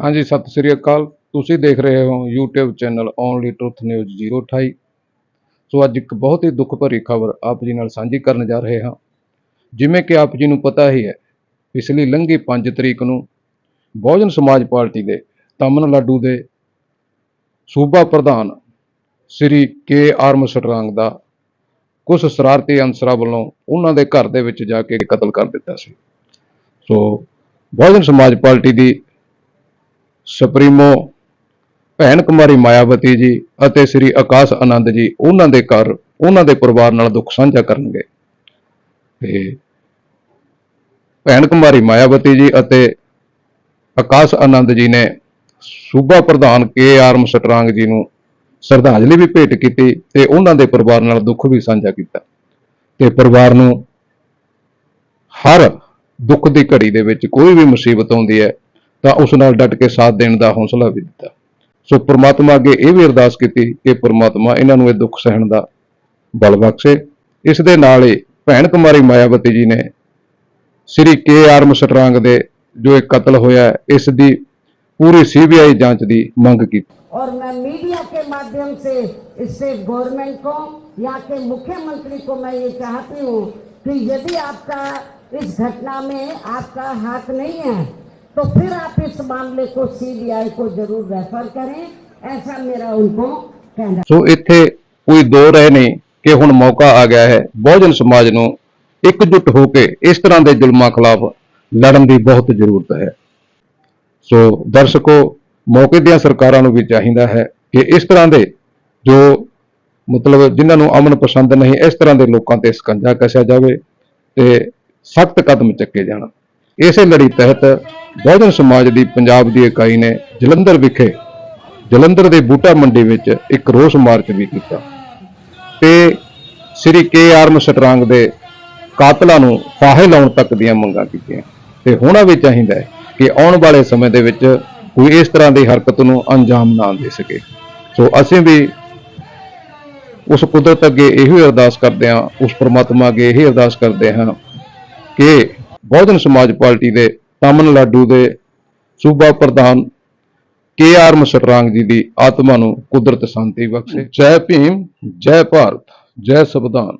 ਹਾਂਜੀ, ਸਤਿ ਸ੍ਰੀ ਅਕਾਲ। ਤੁਸੀਂ ਦੇਖ ਰਹੇ ਹੋ YouTube channel only truth news 028 so ਅੱਜ ਇੱਕ ਬਹੁਤ ਹੀ ਦੁੱਖ ਭਰੀ ਖਬਰ ਆਪ ਜੀ ਨਾਲ ਸਾਂਝੀ ਕਰਨ ਜਾ ਰਹੇ ਹਾਂ। ਜਿਵੇਂ ਕਿ ਆਪ ਜੀ ਨੂੰ ਪਤਾ ਹੀ ਹੈ, ਪਿਛਲੀ ਲੰਘੀ 5 ਤਰੀਕ ਨੂੰ ਬਹੁਜਨ ਸਮਾਜ ਪਾਰਟੀ ਦੇ ਤਮਨ ਲਾਡੂ ਦੇ ਸੂਬਾ ਪ੍ਰਧਾਨ ਸ੍ਰੀ ਕੇ ਆਰਮ ਸਟਰੰਗ ਦਾ ਕੁਝ ਸ਼ਰਾਰਤੀ ਅਨਸਰਾਂ ਵੱਲੋਂ ਉਹਨਾਂ ਦੇ ਘਰ ਦੇ ਵਿੱਚ ਜਾ ਕੇ ਕਤਲ ਕਰ ਦਿੱਤਾ ਸੀ। ਸੋ ਬਹੁਜਨ ਸਮਾਜ ਪਾਰਟੀ ਦੀ ਸੁਪਰੀਮੋ, ਭੈਣ ਕੁਮਾਰੀ ਮਾਇਆਵਤੀ ਜੀ ਅਤੇ ਸ੍ਰੀ ਆਕਾਸ਼ ਆਨੰਦ ਜੀ ਉਹਨਾਂ ਦੇ ਘਰ, ਉਹਨਾਂ ਦੇ ਪਰਿਵਾਰ ਨਾਲ ਦੁੱਖ ਸਾਂਝਾ ਕਰਨਗੇ। ਤੇ ਭੈਣ ਕੁਮਾਰੀ ਮਾਇਆਵਤੀ ਜੀ ਅਤੇ ਆਕਾਸ਼ ਆਨੰਦ ਜੀ ਨੇ ਸੂਬਾ ਪ੍ਰਧਾਨ ਕੇ ਆਰਮ ਸਟਰੰਗ ਜੀ ਨੂੰ ਸ਼ਰਧਾਂਜਲੀ ਵੀ ਭੇਟ ਕੀਤੀ ਤੇ ਉਹਨਾਂ ਦੇ ਪਰਿਵਾਰ ਨਾਲ ਦੁੱਖ ਵੀ ਸਾਂਝਾ ਕੀਤਾ। ਤੇ ਪਰਿਵਾਰ ਨੂੰ ਹਰ ਦੁੱਖ ਦੀ ਘੜੀ ਦੇ ਵਿੱਚ ਕੋਈ ਵੀ ਮੁਸੀਬਤ ਆਉਂਦੀ ਹੈ ਤਾਂ ਉਸ ਨਾਲ ਡਟ ਕੇ ਸਾਥ ਦੇਣ ਦਾ ਹੌਸਲਾ ਵੀ ਦਿੱਤਾ ਸੋ ਪ੍ਰਮਾਤਮਾ ਅੱਗੇ ਇਹ ਵੀ ਅਰਦਾਸ ਕੀਤੀ ਕਿ ਪ੍ਰਮਾਤਮਾ ਇਹਨਾਂ ਨੂੰ ਇਹ ਦੁੱਖ ਸਹਿਣ ਦਾ ਬਲ ਬਖਸ਼ੇ ਇਸ ਦੇ ਨਾਲ ਹੀ ਭੈਣ ਕੁਮਾਰੀ ਮਾਇਆਵਤੀ ਜੀ ਨੇ ਸ੍ਰੀ ਕੇ ਆਰਮ ਸਟਰੰਗ ਦੇ ਜੋ ਇਹ ਕਤਲ ਹੋਇਆ ਹੈ, ਇਸ ਦੀ ਪੂਰੀ ਸੀਬੀਆਈ ਜਾਂਚ ਦੀ ਮੰਗ ਕੀਤੀ और मैं मीडिया के माध्यम से इससे गवर्नमेंट को यहाँ के मुख्यमंत्री को मैं ये चाहती हूँ कि यदि आपका इस घटना में आपका हाथ नहीं है तो फिर आप इस मामले को सीबीआई को जरूर रेफर करें ऐसा मेरा उनको कहना ਸੋ ਇੱਥੇ ਕੋਈ ਦੋ ਰਹਿ ਨਹੀਂ ਕਿ ਹੁਣ ਮੌਕਾ ਆ ਗਿਆ ਹੈ ਬਹੁਜਨ ਸਮਾਜ ਨੂੰ ਇਕਜੁੱਟ ਹੋ ਕੇ ਇਸ ਤਰ੍ਹਾਂ ਦੇ ਜ਼ੁਲਮਾਂ ਖਿਲਾਫ ਲੜਨ ਦੀ ਬਹੁਤ ਜ਼ਰੂਰਤ ਹੈ ਸੋ ਦਰਸ਼ਕੋ ਮੌਕੇ ਦੀਆਂ ਸਰਕਾਰਾਂ ਨੂੰ ਵੀ ਚਾਹੀਦਾ ਹੈ ਕਿ ਇਸ ਤਰ੍ਹਾਂ ਦੇ ਜੋ ਮਤਲਬ ਜਿਨ੍ਹਾਂ ਨੂੰ ਅਮਨ ਪਸੰਦ ਨਹੀਂ ਇਸ ਤਰ੍ਹਾਂ ਦੇ ਲੋਕਾਂ ਤੇ ਸਕੰਜਾ ਕੱਸਿਆ ਜਾਵੇ ਤੇ ਸਖਤ ਕਦਮ ਚੱਕੇ ਜਾਣ ਇਸੇ ਲੜੀ ਤਹਿਤ ਬਹੁਜਨ ਸਮਾਜ ਦੀ ਪੰਜਾਬ ਦੀ ਇਕਾਈ ਨੇ ਜਲੰਧਰ ਵਿਖੇ ਜਲੰਧਰ ਦੇ ਬੂਟਾ ਮੰਡੀ ਵਿੱਚ ਇੱਕ ਰੋਸ ਮਾਰਚ ਵੀ ਕੀਤਾ। ਤੇ ਸ੍ਰੀ ਕੇ ਆਰਮ ਸਟਰੰਗ ਦੇ ਕਾਤਲਾਂ ਨੂੰ ਫਾਹੇ ਲਾਉਣ ਤੱਕ ਦੀਆਂ ਮੰਗਾਂ ਕੀਤੀਆਂ। ਤੇ ਹੋਣਾ ਵੀ ਚਾਹੀਦਾ ਹੈ ਕਿ ਆਉਣ ਵਾਲੇ ਸਮੇਂ ਦੇ ਵਿੱਚ ਕੋਈ ਇਸ ਤਰ੍ਹਾਂ ਦੀ ਹਰਕਤ ਨੂੰ ਅੰਜਾਮ ਨਾ ਦੇ ਸਕੇ। ਸੋ ਅਸੀਂ ਵੀ ਉਸ ਕੁਦਰਤ ਅੱਗੇ ਇਹੋ ਹੀ ਅਰਦਾਸ ਕਰਦੇ ਹਾਂ, ਉਸ ਪ੍ਰਮਾਤਮਾ ਅੱਗੇ ਇਹੀ ਅਰਦਾਸ ਕਰਦੇ ਹਾਂ ਕਿ ਬਹੁਜਨ ਸਮਾਜ ਪਾਰਟੀ ਦੇ ਤਾਮਿਲਨਾਡੂ ਦੇ ਸੂਬਾ ਪ੍ਰਧਾਨ ਕੇ ਆਰ ਮਸਟਰਾਂਗ ਜੀ ਦੀ ਆਤਮਾ ਨੂੰ ਕੁਦਰਤ ਸ਼ਾਂਤੀ ਬਖਸ਼ੇ। ਜੈ ਭੀਮ, ਜੈ ਭਾਰਤ, ਜੈ ਸੰਵਿਧਾਨ।